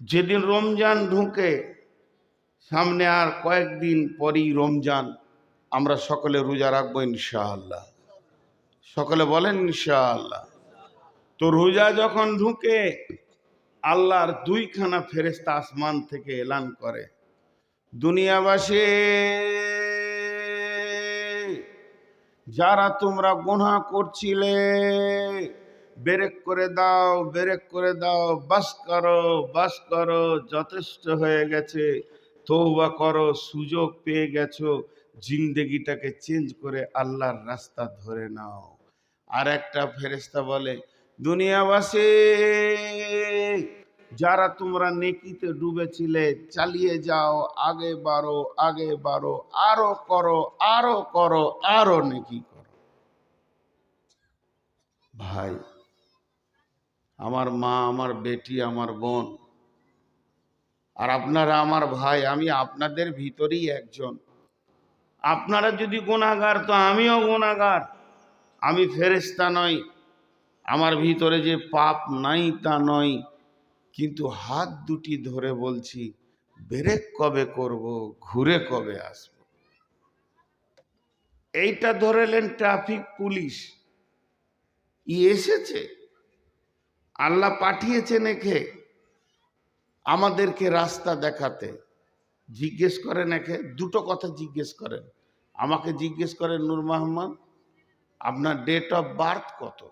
যেদিন রমজান ঢুকে, সামনে আর কয়েকদিন পরই রমজান। আমরা সকলে রোজা রাখব ইনশাআল্লাহ। সকলে বলেন ইনশাআল্লাহ। তো রোজা যখন ঢুকে, আল্লাহর দুইখানা ফেরেস্তা আসমান থেকে এলান করে। দুনিয়াবাসী, যারা তোমরা গোনা করছিলে বেরেক করে দাও, বেরেক করে দাও, বাস করো বাস করো, যথেষ্ট হয়ে গেছে। তৌবা করো, সুযোগ পেয়ে গেছো। জিন্দেগিটাকে চেঞ্জ করে আল্লাহর রাস্তা ধরে নাও। আর একটা ফেরেস্তা বলে, দুনিয়াবাসী, যারা তোমরা নেকিতে ডুবেছিলে, চালিয়ে যাও, আগে বাড়ো আগে বাড়ো, আরও করো আরও করো, আরও নেকি করো। ভাই আমার মা, আমার বেটি, আমার বোন। আর আপনারা আমার ভাই, আমি আপনাদের ভিতরেই একজন। আপনারা যদি গুণাগার তো আমিও গুণাগার আমি ফেরেস্তা নই। আমার ভিতরে যে পাপ নাই তা নয় কিন্তু হাত দুটি ধরে বলছি, ব্রেক কবে করব? ঘুরে কবে আসব? এইটা ধরেলেন ট্রাফিক পুলিশ। ই এসেছে? আল্লাহ পাঠিয়েছেন একে। আমাদেরকে রাস্তা দেখাতে। জিজ্ঞেস করেন একে, দুটো কথা জিজ্ঞেস করেন। আমাকে জিজ্ঞেস করেন, নূর মোহাম্মদ আপনার ডেট অফ বার্থ কত?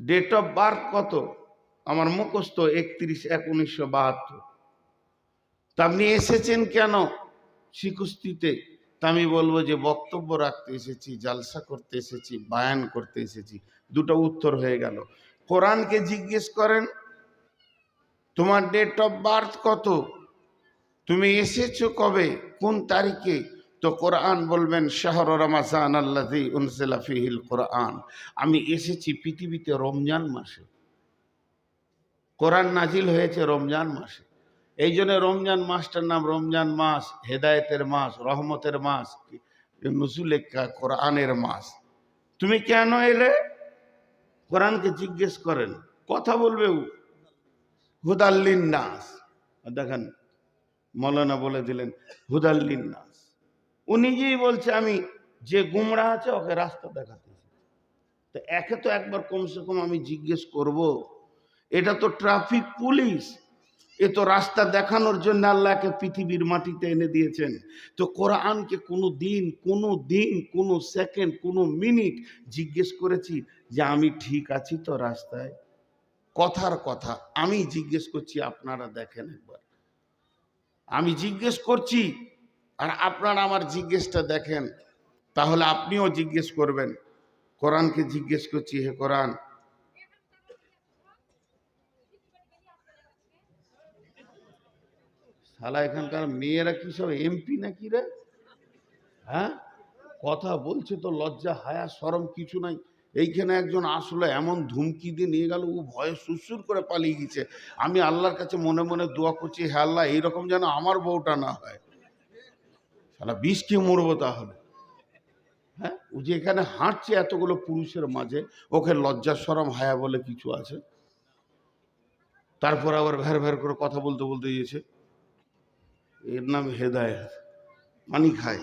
ডেট অফ বার্থ কত? আমার মুখস্থ একত্রিশ এক উনিশশো বাহাত্তর। তা আপনি এসেছেন কেন শিকুস্তিতে? তা আমি বলব যে বক্তব্য রাখতে এসেছি, জালসা করতে এসেছি, বায়ান করতে এসেছি। দুটো উত্তর হয়ে গেল। কোরআনকে জিজ্ঞেস করেন, তোমার ডেট অফ বার্থ কত? তুমি এসেছ কবে? কোন তারিখে? তো কোরআন বলবেন, শাহর রমাজান আল্লাহি উনসিলা ফিহিল কোরআন। আমি এসেছি পৃথিবীতে রমজান মাসে। কোরআন নাজিল হয়েছে রমজান মাসে। এই জন্য রমজান মাসটার নাম রমজান মাস, হেদায়েতের মাস, রহমতের মাস নজুলে কোরআনের মাস। তুমি কেন এলে? কোরআনকে জিজ্ঞেস করেন কথা বলবে হুদাল্লিন নাস। দেখেন মৌলানা বলে দিলেন হুদাল্লিন নাস। ও নিজেই বলছে আমি যে গুমরা আছে ওকে রাস্তা দেখাতে তো একে তো একবার কমসে কম আমি জিজ্ঞেস করব এটা তো ট্রাফিক পুলিশ। এ তো রাস্তা দেখানোর জন্য আল্লাহকে পৃথিবীর মাটিতে এনে দিয়েছেন। তো কোরআনকে কোনো দিন কোনো দিন কোনো সেকেন্ড কোনো মিনিট জিজ্ঞেস করেছি যে আমি ঠিক আছি তো রাস্তায়? কথার কথা। আমি জিজ্ঞেস করছি, আপনারা দেখেন একবার। আমি জিজ্ঞেস করছি, আর আপনারা আমার জিজ্ঞেসটা দেখেন। তাহলে আপনিও জিজ্ঞেস করবেন। কোরআনকে জিজ্ঞেস করছি, হে কোরআন। শালা, এখানকার মেয়েরা কি সব এমপি নাকি রে? হ্যাঁ? কথা বলছে তো লজ্জা, হায়া, সরম কিছু নাই। এইখানে একজন আসলো, এমন ধুমকি দিয়ে নিয়ে গেল, ও ভয়ে সুসুর করে পালিয়ে গেছে আমি আল্লাহর কাছে মনে মনে দোয়া করছি হ্যাঁ আল্লাহ, এইরকম যেন আমার বউটা না হয়। সারা বিষ খেয়ে মরবো তাহলে। হ্যাঁ ও যে এখানে হাঁটছে এতগুলো পুরুষের মাঝে, ওকে লজ্জা হায়া বলে কিছু আছে। তারপর আবার ভ্যার ভ্যার করে কথা বলতে বলতে গিয়েছে। এর নাম হেদায়ত। পানি খায়।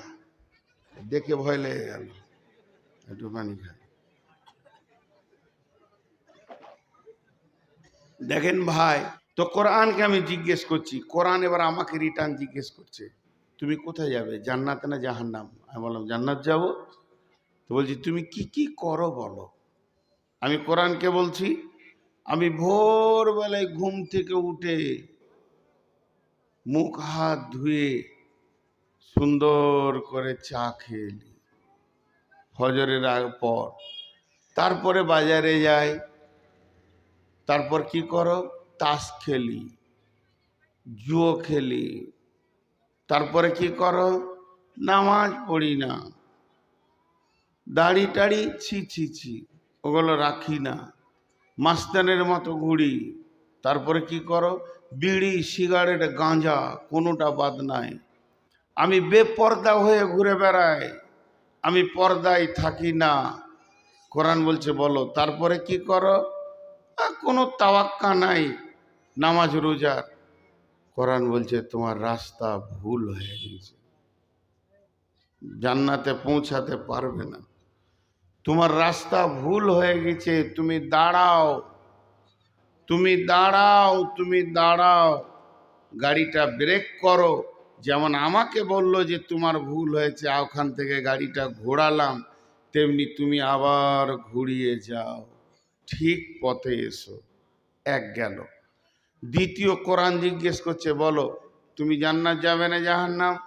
দেখে ভয় লেগে গেল। একটু পানি খায়। দেখেন ভাই, তো কোরআনকে আমি জিজ্ঞেস করছি। কোরআন এবার আমাকে রিটার্ন জিজ্ঞেস করছে, তুমি কোথায় যাবে? জান্নাত না জাহান্নাম? আমি বললাম, জান্নাত যাব। তো বলছি, তুমি কি কি করো বলো? আমি কোরআনকে বলছি, আমি ভোরবেলায় ঘুম থেকে উঠে মুখ, হাত ধুয়ে সুন্দর করে চা খেয়ে ফজরের পর। তারপরে বাজারে যাই তারপর কি করো? তাস খেলি, জুয়ো খেলি। তারপরে কি করো? নামাজ পড়ি না। দাড়ি টাড়ি ছি ছি ছি, ওগুলো রাখি না। মাস্তানের মতো ঘুরি। তারপরে কি করো? বিড়ি, সিগারেট, গাঁজা, কোনোটা বাদ নাই। আমি বেপর্দা হয়ে ঘুরে বেড়াই। আমি পর্দায় থাকি না। কোরআন বলছে, বলো। তারপরে কি করো? কোনো তাওয়াক্কা নাই, নামাজ রোজার কোরআন বলছে, তোমার রাস্তা ভুল হয়ে গেছে। জান্নাতে পৌঁছাতে পারবে না। তোমার রাস্তা ভুল হয়ে গেছে, তুমি দাঁড়াও। তুমি দাঁড়াও তুমি দাঁড়াও। গাড়িটা ব্রেক করো। যেমন আমাকে বলল যে, তোমার ভুল হয়েছে, ওখান থেকে গাড়িটা ঘোরালাম, তেমনি তুমি আবার ঘুরিয়ে যাও। ঠিক পথে এসো। এক গেল। দ্বিতীয় কোরআন জিজ্ঞেস করছে, বলো, তুমি জান্নাত যাবে না জাহান্নাম?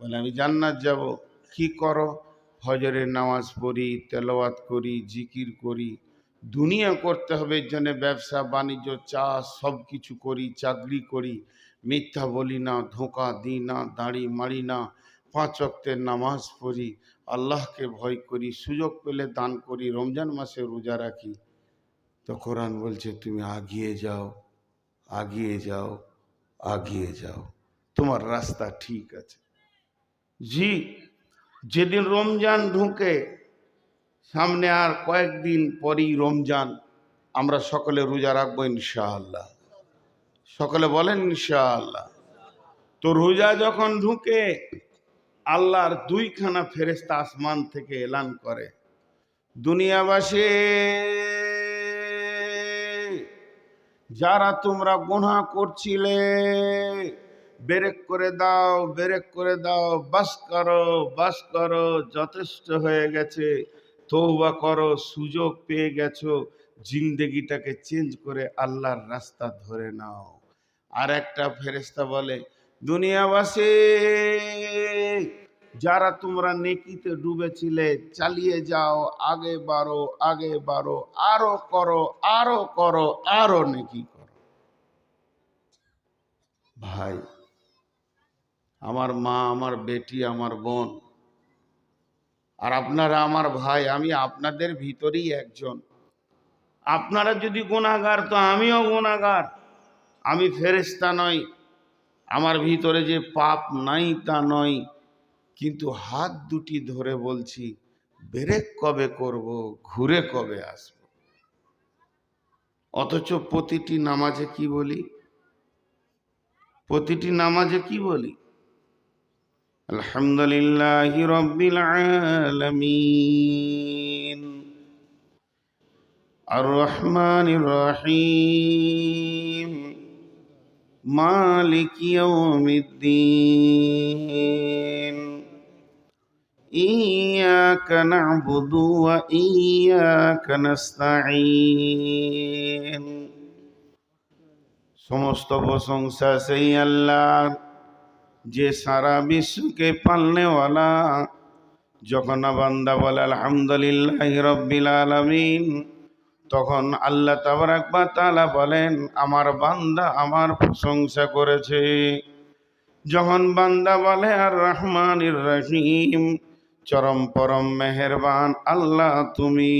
বলে, আমি জান্নাত যাব। কি করো? ফজরের নামাজ পড়ি, তেলাওয়াত করি, জিকির করি। দুনিয়া করতে হবে, এর জন্য ব্যবসা, বাণিজ্য চাষ সব কিছু করি, চাকরি করি। মিথ্যা বলি না, ধোঁকা দিই না, দাঁড়ি মারি না। পাঁচ অক্তের নামাজ পড়ি, আল্লাহকে ভয় করি, সুযোগ পেলে দান করি, রমজান মাসে রোজা রাখি। তো কোরআন বলছে, তুমি আগিয়ে যাও আগিয়ে যাও আগিয়ে যাও। তোমার রাস্তা ঠিক আছে। জি, যেদিন রমজান ঢুকে, সামনে আর কয়েকদিন পরই রমজান, আমরা সকলে রোজা রাখব ইনশাআল্লাহ। সকলে বলেন ইনশাআল্লাহ। তো রোজা যখন ঢুকে, আল্লাহর দুইখানা ফেরেস্তা আসমান থেকে এলান করে। দুনিয়াবাসী যারা তোমরা গুনাহ করছিলে, বেরেক করে দাও, বেরেক করে দাও, বাস করো বাস করো, যথেষ্ট হয়ে গেছে। তৌবা করো, সুযোগ পেয়ে গেছো। জিন্দেগিটাকে চেঞ্জ করে আল্লাহর রাস্তা ধরে নাও। আর একটা ফেরেস্তা বলে, দুনিয়াবাসী যারা তোমরা নেকিতে ডুবেছিলে, চালিয়ে যাও, আগে বাড়ো আগে বাড়ো, আরও করো আরও করো, আরও নেকি করো। ভাই, আমার মা, আমার বেটি, আমার বোন, আর আপনারা আমার ভাই, আমি আপনাদের ভিতরেই একজন। আপনারা যদি গুণাগার, তো আমিও গুণাগার। আমি ফেরেস্তা নই, আমার ভিতরে যে পাপ নাই তা নয়। কিন্তু হাত দুটি ধরে বলছি ব্রেক কবে করব, ঘুরে কবে আসব? অথচ প্রতিটি নামাজে কি বলি? প্রতিটি নামাজে কি বলি? আলহামদুলিল্লাহ রব্বিল আলামিন। আর রহমানির রহিম। মালিক ইয়াউমিদ্দিন। إياك نعبد وإياك نستعين সমস্ত প্রশংসা সেই আল্লাহ যে সারা বিশ্বকে পালনেওয়ালা যখন বান্দা বলে আলহামদুলিল্লাহ রব্বিল আলামিন তখন আল্লাহ তাবারাকবা তাআলা বলেন আমার বান্দা আমার প্রশংসা করেছে যখন বান্দা বলে আর রহমানির রহিম চরম পরম মেহেরবান আল্লাহ তুমি।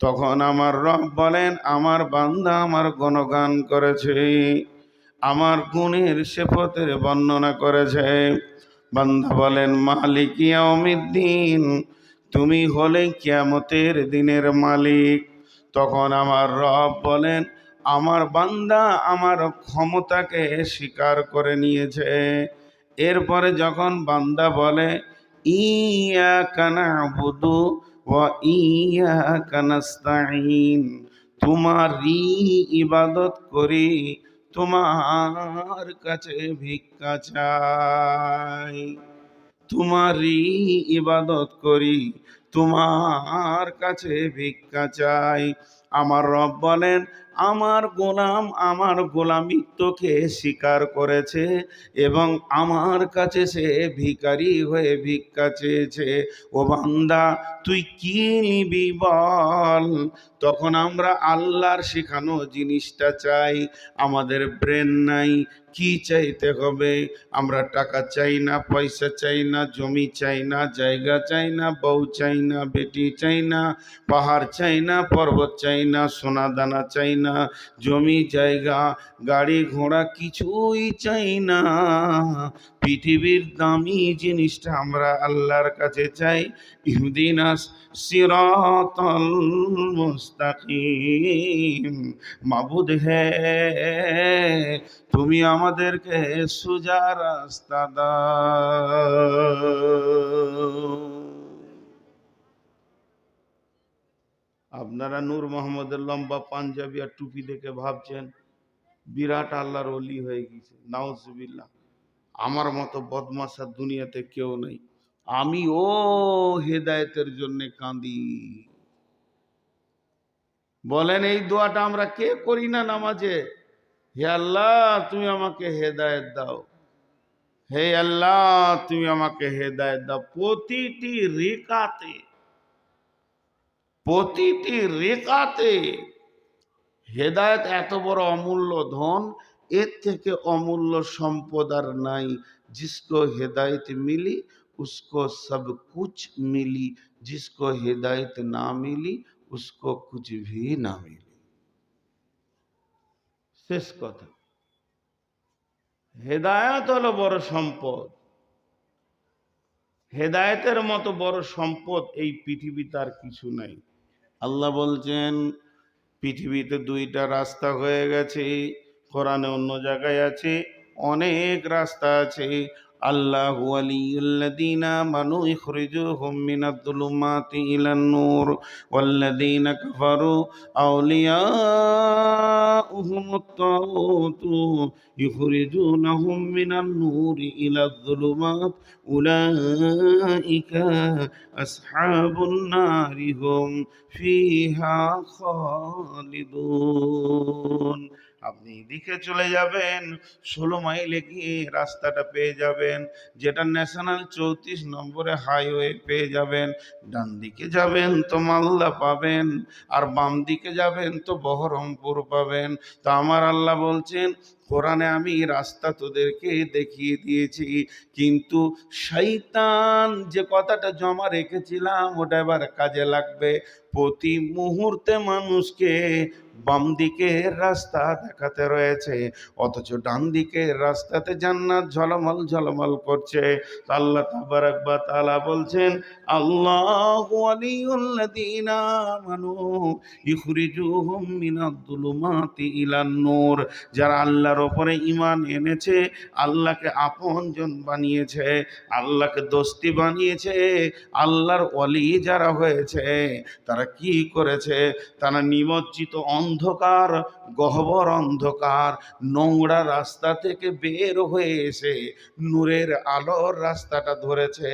তখন আমার রব বলেন, আমার বান্দা আমার গণগান করেছে, আমার গুণের সেপথের বর্ণনা করেছে। বান্দা বলেন, মালিক ইয়াউমিদ্দিন, তুমি হলে কিয়ামতের দিনের মালিক। তখন আমার রব বলেন, আমার বান্দা আমার ক্ষমতাকে স্বীকার করে নিয়েছে। এরপরে যখন বান্দা বলে ইয়া কানা বুধু ও ইয়া কানাস্তাইন তোমারই ইবাদত করি, তোমার কাছে ভিক্ষা চাই। তোমারই ইবাদত করি, তোমার কাছে ভিক্ষা চাই। আমার রব বলেন আমার গোলাম, আমার গোলামিত্বকে স্বীকার করেছে এবং আমার কাছে সে ভিকারি হয়ে ভিক্ষা চেয়েছে। ও বান্দা, তুই কি নিবি বল? তখন আমরা আল্লাহর শেখানো জিনিসটা চাই, আমাদের ব্রেন নাই কি চাইতে হবে? আমরা টাকা চাই না, পয়সা চাই না, জমি চাই না, জায়গা চাই না, বউ চাই না, বেটি চাই না, পাহাড় চাই না, পর্বত চাই না, সোনা দানা চাই না, জমি, জায়গা, গাড়ি, ঘোড়া কিছুই চাই না। পৃথিবীর দামি জিনিসটা আমরা আল্লাহর কাছে চাই। ইহদিনাস সিরাতাল মুস্তাকিম। মাবুদ, হে, তুমি আমাদেরকে সুজা রাস্তা দাও। আপনারা নূর মোহাম্মদের লম্বা পাঞ্জাবি আর টুপি দেখে ভাবছেন, বিরাট আল্লাহর অলি হয়ে গেছে নাউজুবিল্লাহ। আমার মতো বদমাসার দুনিয়াতে কেউ নেই। আমি ও হেদায়তের জন্য কাঁদি। বলেন, এই দোয়াটা আমরা কে করি না নামাজে? হে আল্লাহ, তুমি আমাকে হেদায়েত দাও। হে আল্লাহ, তুমি আমাকে হেদায়েত দাও। প্রতিটি রেখাতে প্রতিটি রেখাতে হেদায়েত এত বড় অমূল্য ধন এর থেকে অমূল্য সম্পদ আর নাই। জিসকো হেদায়ত মিলি, উসকো সব কুছ মিলি। জিসকো হেদায়ত না মিলি, উসকো কুছ ভি না মিলি। শেষ কথা। হেদায়ত হলো বড় সম্পদ। হেদায়তের মতো বড় সম্পদ এই পৃথিবী তার কিছু নাই। আল্লাহ বলছেন, পৃথিবীতে দুইটা রাস্তা হয়ে গেছে। কোরআনে অন্য জায়গায় আছে, অনেক রাস্তা আছে। আল্লাহ ওয়ালিউল্লাযীনা মানু ইখরিজুহুম মিনাদ-দুলুমাতি ইলান-নূর ওয়াল্লাযীনা কাফারু আউলিয়াউহুমুত তাগুতু ইখরিজুনাহুম মিনান-নূরি ইলাদ-দুলুমাত উলাইকা আসহাবুন নারি হুম ফিহা খালিদুন। আপনি এদিকে চলে যাবেন, ষোলো মাইলে গিয়ে রাস্তাটা পেয়ে যাবেন, যেটা ন্যাশনাল চৌত্রিশ নম্বরে হাইওয়ে পেয়ে যাবেন। ডান দিকে যাবেন তো মালদা পাবেন, আর বাম দিকে যাবেন তো বহরমপুর পাবেন। তা আমার আল্লাহ বলছেন কোরআনে আমি রাস্তা তোদেরকে দেখিয়ে দিয়েছি, কিন্তু শৈতান যে কথাটা জমা রেখেছিলাম, ওটা এবার কাজে লাগবে। প্রতি মুহূর্তে মানুষকে বাম দিকের রাস্তা দেখাতে রয়েছে, অথচ ডান দিকের রাস্তাতে জান্নাত ঝলমল ঝলমল করছে। আল্লাহ তাবারাক বা তাআলা বলছেন, আল্লাহু ওয়ালিউল্লাযীনা আমানু ইখরিজুহুম মিনাদ-দুলুমাতি ইলান-নূর যারা আল্লাহর ওপরে ইমান এনেছে, আল্লাহকে আপনজন বানিয়েছে, আল্লাহকে দোস্তি বানিয়েছে, আল্লাহর অলি যারা হয়েছে, তারা কি করেছে? তারা নিমজ্জিত অন্ধকার, গহ্বর অন্ধকার, নোংরা রাস্তা থেকে বের হয়ে এসে নূরের আলোর রাস্তাটা ধরেছে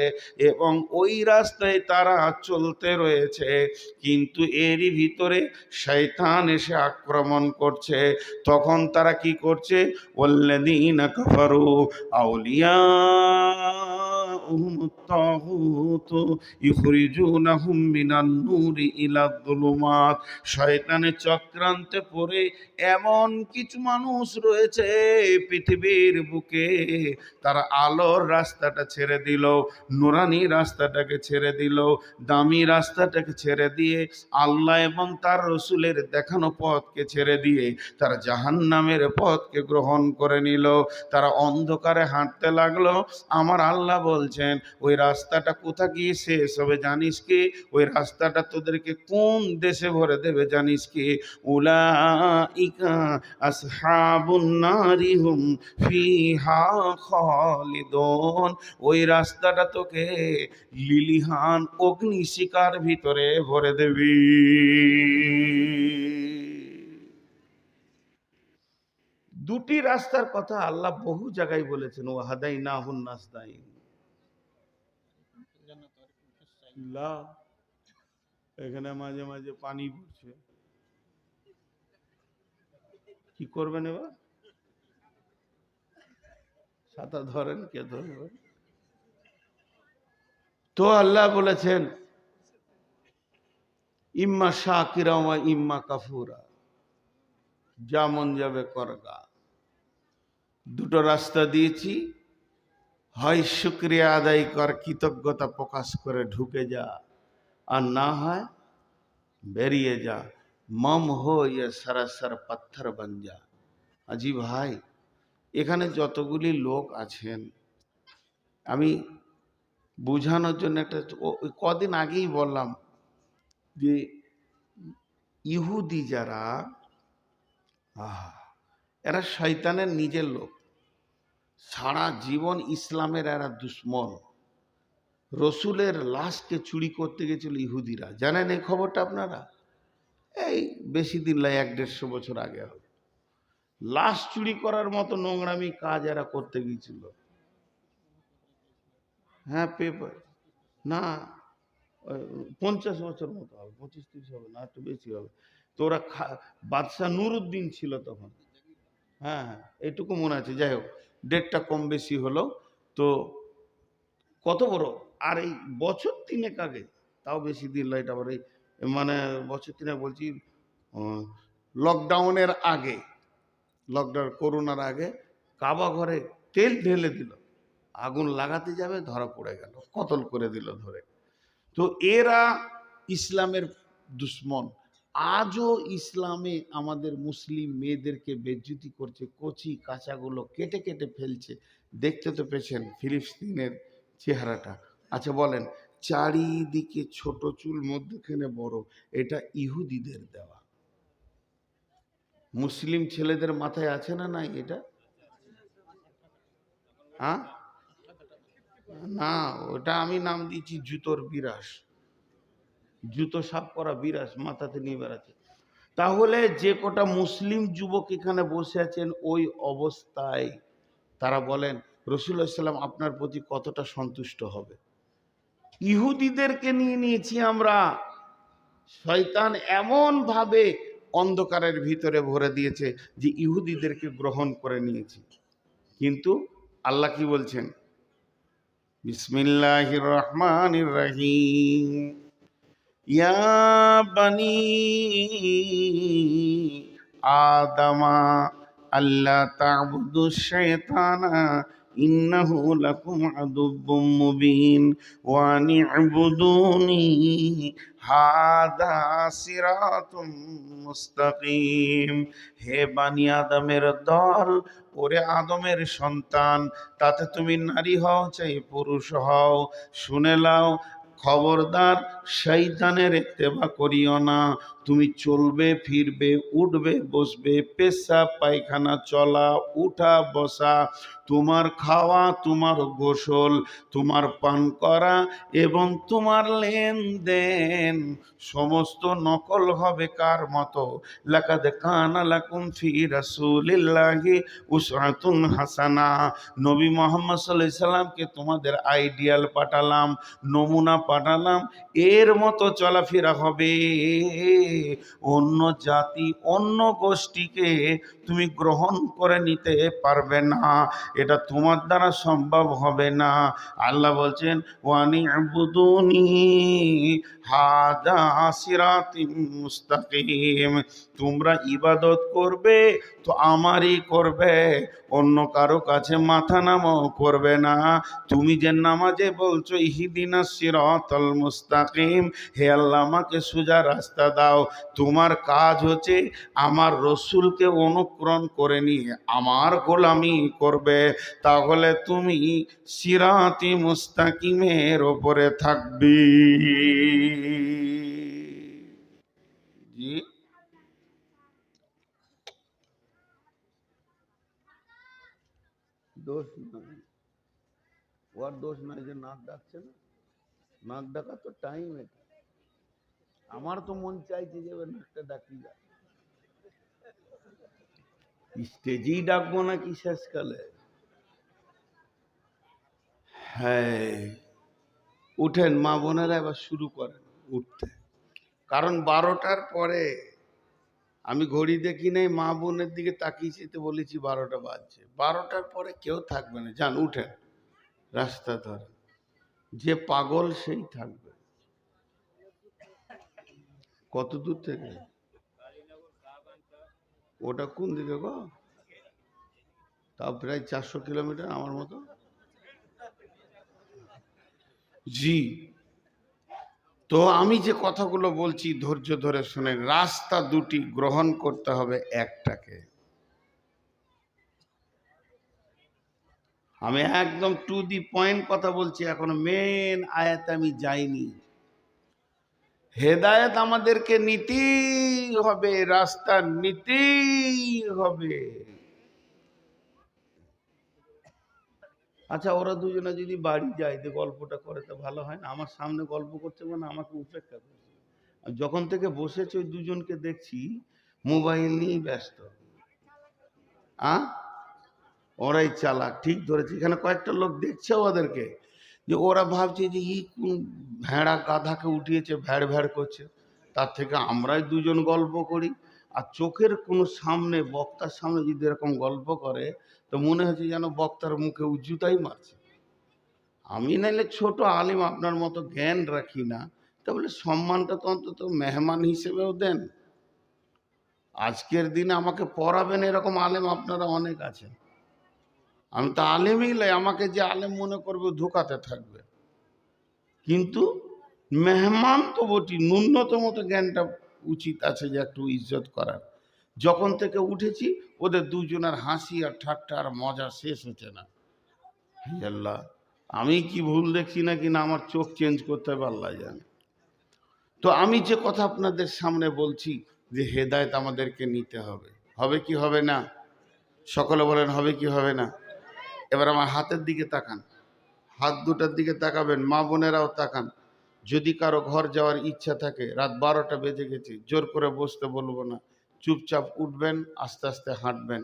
এবং ওই রাস্তায় তারা চলতে রয়েছে। কিন্তু এরই ভিতরে শয়তান এসে আক্রমণ করছে। তখন তারা কি করছে? ওল্লাদিন কাফারু আউলিয়া ইখরিজুনাহুম মিনান নূরি ইলা যুলুমাত শয়তানের চক্রান্তে পড়ে এমন কিছু মানুষ রয়েছে পৃথিবীর বুকে। তারা আলোর রাস্তাটা ছেড়ে দিল, নুরানি রাস্তাটাকে ছেড়ে দিল, দামি রাস্তাটাকে ছেড়ে দিয়ে আল্লাহ এবং তার রসুলের দেখানো পথকে ছেড়ে দিয়ে তারা জাহান্নামের পথকে গ্রহণ করে নিল। তারা অন্ধকারে হাঁটতে লাগল, আমার আল্লাহ বলছেন, ওই রাস্তাটা কোথা গিয়ে শেষ হবে জানিস কি? ওই রাস্তাটা তোদেরকে কোন দেশে ভরে দেবে জানিস কি? খালিদুন। ওই রাস্তাটা তোকে লিলিহান অগ্নি শিকার ভিতরে ভরে দেবি। দুটি রাস্তার কথা আল্লাহ বহু জায়গায় বলেছেন ও হাদাই না হুন নাস্তাইন লা, এখানে মাঝে মাঝে পানি পড়ছে। কি করবেন এবার? ছাতা ধরেন, কে ধরবে তো আল্লাহ বলেছেন, ইম্মা শাকিরা ইম্মা কাফুরা, যা মন যাবে করগা। দুটো রাস্তা দিয়েছি হয় শুক্রিয়া আদায় কর কৃতজ্ঞতা প্রকাশ করে ঢুকে যা। আর না হয় বেরিয়ে যা। মম হো ইয়ে সরাসর পাথর বন যা। আজি ভাই এখানে যতগুলি লোক আছেন আমি বোঝানোর জন্য একটা কদিন আগেই বললাম যে ইহুদি যারা আহা, এরা শয়তানের নিজের লোক। সারা জীবন ইসলামের এরা দুশ্মন। রসুলের লাশকে চুরি করতে গেছিল ইহুদিরা। জানেন এই খবরটা আপনারা? এই বেশি দিন লাই এক দেড়শো বছর আগে হবে। লাশ চুরি করার মতো নোংরামি কাজ এরা করতে গিয়েছিল। হ্যাঁ পেপার। না পঞ্চাশ বছর মতো হবে, পঁচিশ, তিরিশ হবে, না, একটু বেশি হবে। তো ওরা বাদশাহ নুরুদ্দিন ছিল তখন। হ্যাঁ হ্যাঁ এইটুকু মনে আছে। যাই হোক ডেটটা কম বেশি হলো তো কত বড়? আর এই বছর তিনেক আগে, তাও বেশি দিন এটা আবার এই মানে বছর তিনেক বলছি লকডাউনের আগে লকডাউন করোনার আগে, কাবা ঘরে তেল ঢেলে দিল। আগুন লাগাতে যাবে, ধরা পড়ে গেল, কতল করে দিল ধরে। তো এরা ইসলামের দুশ্মন। আজও ইসলামে আমাদের মুসলিম মেয়েদেরকে বেজ্জুতি করছে, কচি কাঁচাগুলো কেটে কেটে ফেলছে। দেখতে তো পেয়েছেন ফিলিস্তিনের চেহারাটা। আচ্ছা বলেন, চারিদিকে ছোট চুল, মধ্যখানে বড়, এটা ইহুদিদের দেওয়া? মুসলিম ছেলেদের মাথায় আছে না নাই এটা? হ্যাঁ? না, ওটা আমি নাম দিয়েছি জুতোর বিরাস। জুতো সাফ করা, বিরাজ, মাথাতে নিয়ে বেড়াচ্ছে। তাহলে যে কটা মুসলিম যুবক এখানে বসে আছেন, ওই অবস্থায় তারা বলেন, রসুল্লাহ সাল্লাম আপনার প্রতি কতটা সন্তুষ্ট হবে? ইহুদিদেরকে নিয়ে নিয়েছি আমরা। শয়তান এমন ভাবে অন্ধকারের ভিতরে ভরে দিয়েছে যে ইহুদিদেরকে গ্রহণ করে নিয়েছি। কিন্তু আল্লাহ কি বলছেন? বিসমিল্লাহির রহমান রহিম। ইয়া আদমা আল্লাহ তা'বুদু ইন্নাহু লাকুম আদুব্বুম মুবিন, ওয়া নি'বুদুনি, হাদা সিরাতুম মুস্তাকিম। হে বানি আদমের দল, ওরে আদমের সন্তান, তাতে তুমি নারী হও চাই পুরুষ হও। শুনে লাও খবরদার শৈতানের ইত্তেবা করিও না। তুমি চলবে, ফিরবে, উঠবে, বসবে, পেশা, পায়খানা, চলা, উঠা, বসা তোমার খাওয়া, তোমার গোসল, তোমার পান করা এবং তোমার লেনদেন সমস্ত নকল হবে কার মতো? লাকাদ কানা লাকুম ফি রাসূলিল্লাহি উসরাতুন হাসানা। নবী মোহাম্মদ সাল্লাল্লাহু সাল্লামকে তোমাদের আইডিয়াল পাঠালাম, নমুনা পাঠালাম, এর মতো চলাফেরা হবে। অন্য জাতি অন্য গোষ্ঠীকে তুমি গ্রহণ করে নিতে পারবে না। এটা তোমার দ্বারা সম্ভব হবে না। আল্লাহ বলছেন, ওয়ানি আবুদুনি হাদা সিরাতিম মুস্তাকিম। তোমরা ইবাদত করবে তো আমারই করবে, অন্য কারও কাছে মাথা নামও করবে না। তুমি যে নামাজে বলছো, ইহিদিনা সিরাতাল মুস্তাকিম, হে আল্লাহ আমাকে সোজা রাস্তা দাও। তোমার কাজ হচ্ছে আমার রসুলকে অনুকরণ করে নিয়ে, আমার গোলামি করবে। তাহলে তুমি সিরাতি মুস্তাকিমের ওপরে থাকবি। নাক তো টাইম আমার তো মন চাইছে যে নাকটা ডাকি যা স্টেজেই ডাকবো নাকি শেষকালে? হ্যাঁ। উঠেন, মা বোনেরা এবার শুরু করেন উঠতে। কারণ বারোটার পরে আমি ঘড়ি দেখি নাই, মা বোনের দিকে তাকিয়েছি তো বলেছি বারোটা বাজছে। বারোটার পরে কেউ থাকবে না। যান, উঠেন, রাস্তা ধরে যে পাগল সেই থাকবে। কত দূর থেকে? ওটা কোন দিকে গো? তা প্রায় চারশো কিলোমিটার আমার মতো? জি। তো আমি যে কথাগুলো বলছি ধৈর্য ধরে শুনেন, রাস্তা দুটি গ্রহণ করতে হবে একটাকে। আমি একদম টু দি পয়েন্ট কথা বলছি, এখনও মেন আয়াতে আমি যাইনি। হেদায়েত আমাদেরকে নিতেই হবে, রাস্তা নিতেই হবে। আচ্ছা ওরা দুজনে যদি বাড়ি যায়, যে গল্পটা করে, তো ভালো হয় না? আমার সামনে গল্প করছে মানে আমাকে উপেক্ষা করছে। যখন থেকে বসেছে, ওই দুজনকে দেখছি, মোবাইল নিয়েই ব্যস্ত। আ? ওরাই চালাক, ঠিক ধরেছে। এখানে কয়েকটা লোক দেখছে ওদেরকে, যে ওরা ভাবছে যে, ই কোন ভেড়া গাধাকে উঠিয়েছে, ভ্যাড় ভ্যাড় করছে। তার থেকে আমরাই দুজন গল্প করি। আর চোখের কোনো সামনে, বক্তার সামনে যদি এরকম গল্প করে তো মনে হচ্ছে যেন বক্তার মুখে উজ্জুতাই মারছে। আমি নাইলে ছোট আলিম আপনার মতো জ্ঞান রাখি না তা বলে সম্মানটা তো অন্তত মেহমান হিসেবেও দেন। আজকের দিনে আমাকে পড়াবেন এরকম আলেম আপনারা অনেক আছেন। আমি তো আলেমই লাই আমাকে যে আলেম মনে করবে ধোকাতে থাকবে। কিন্তু মেহমান তো বটি ন্যূনতম তো জ্ঞানটা উচিত আছে যে একটু ইজ্জত করার। যখন থেকে উঠেছি, ওদের দুজনের হাসি আর ঠাট্টা আর মজা শেষ হচ্ছে না। আল্লাহ, আমি কি ভুল দেখছি না কিনা আমার চোখ চেঞ্জ করতে হবে আল্লাহ জানে। তো আমি যে কথা আপনাদের সামনে বলছি যে হেদায়ত আমাদেরকে নিতে হবে হবে কি হবে না? সকলে বলেন, হবে কি হবে না? এবার আমার হাতের দিকে তাকান। হাত দুটার দিকে তাকাবেন, মা বোনেরাও তাকান। যদি কারও ঘর যাওয়ার ইচ্ছা থাকে, রাত বারোটা বেজে গেছে, জোর করে বসতে বলব না। চুপচাপ উঠবেন আস্তে আস্তে হাঁটবেন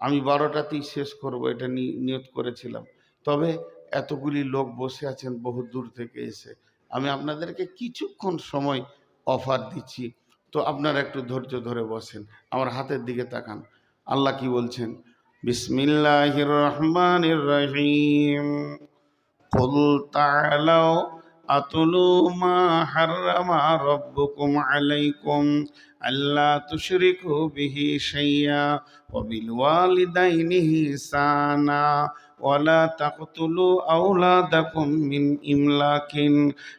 আমি বারোটাতেই শেষ করব এটা নি- নিয়ত করেছিলাম তবে এতগুলি লোক বসে আছেন বহু দূর থেকে এসে আমি আপনাদেরকে কিছুক্ষণ সময় অফার দিচ্ছি তো আপনারা একটু ধৈর্য ধরে বসেন আমার হাতের দিকে তাকান আল্লাহ কি বলছেন বিসমিল্লাহির রহমানির রহিম قل تعالوا আতুলু মা হাররামা রব্বুকুম আলাইকুম আল্লাহ তুশরিকু বিহি শাইয়া ওয়া বিল ওয়ালিদাইনি ইহসানা ولا تقتلوا أولادكم من إملاق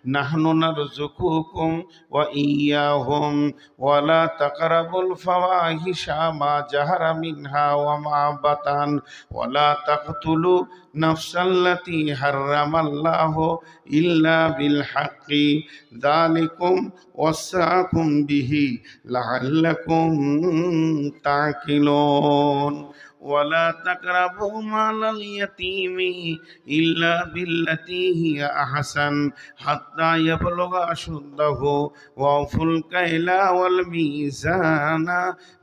نحن نرزقكم وإياهم ولا تقربوا الفواحش ما جهر منها وما بطن ولا تقتلوا نفس التي حرم الله إلا بالحق ذلكم وصاكم به لعلكم تعقلون ولا تقربوا مال اليتيم إلا بالتي هي أحسن حتى يبلغ أشده وأوفوا الكيل والميزان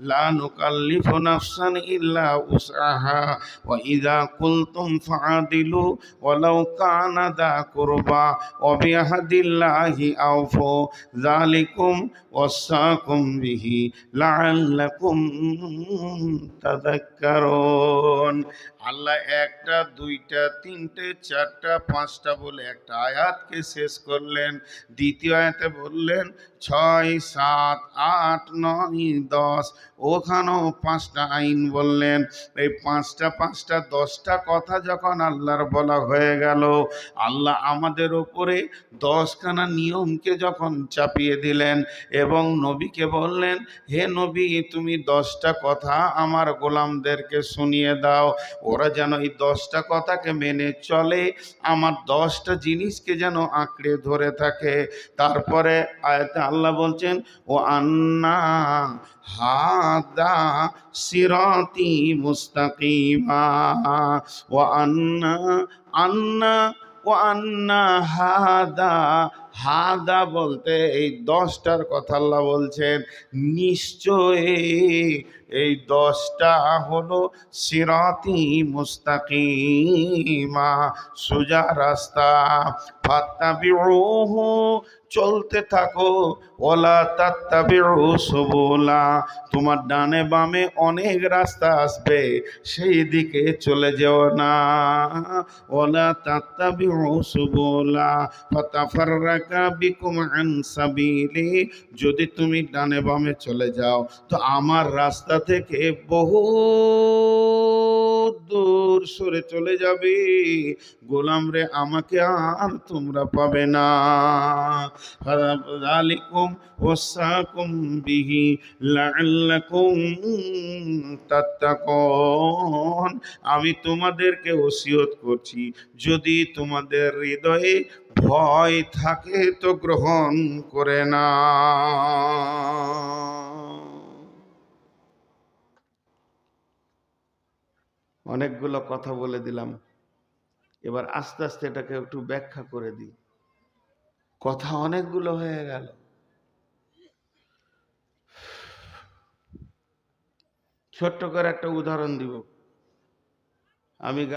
لا نكلف نفسا إلا وسعها وإذا قلتم فعدلوا ولو كان ذا قربى وبعهد الله أوفوا ذلكم وصاكم به لعلكم تذكرون আল্লাহ একটা, দুইটা, তিনটে, চারটা, পাঁচটা বলে একটা আয়াতকে শেষ করলেন। দ্বিতীয় আয়াতে বললেন, ছয়, সাত, আট, নয়, দশ, ওখানেও পাঁচটা আইন বললেন। এই পাঁচটা পাঁচটা, দশটা কথা যখন আল্লাহর বলা হয়ে গেল, আল্লাহ আমাদের ওপরে দশখানা নিয়মকে যখন চাপিয়ে দিলেন এবং নবীকে বললেন, হে নবী, তুমি দশটা কথা আমার গোলামদেরকে শুনিয়ে দাও। ওরা যেন এই দশটা কথাকে মেনে চলে। আমার দশটা জিনিসকে যেন আঁকড়ে ধরে থাকে। তারপরে আয়তে আল্লাহ বলছেন, ও আন্না হাদা সিরতি মুস্তাকিমা। ও আন্না আন্না ও আন্না হাদা হাদা বলতে এই দশটার কথা আল্লাহ বলছেন, নিশ্চয়ই এই দশটা হলো সিরাতি মুস্তাকিমা, সোজা রাস্তা। ফাত্তাবিউহু, চলতে থাকো। ওলা তাত্তাবিউ সুবুলা, তোমার ডানে বামে অনেক রাস্তা আসবে, সেই দিকে চলে যেও না। ওলা তাত্তাবিউ সুবুলা, ফাতাফাররাকা বিকুম আন সাবিলি, যদি তুমি ডানে বামে চলে যাও, তো আমার রাস্তা থেকে বহু সরে চলে যাবে। গোলাম রে, আমাকে আর তোমরা পাবে না। আমি তোমাদেরকে ওসিয়ত করছি, যদি তোমাদের হৃদয়ে ভয় থাকে তো গ্রহণ করে না অনেকগুলো কথা বলে দিলাম। এবার আস্তে আস্তে এটাকে একটু ব্যাখ্যা করে দিই। কথা অনেকগুলো হয়ে গেল। ছোট্ট করে একটা উদাহরণ দিব। আমি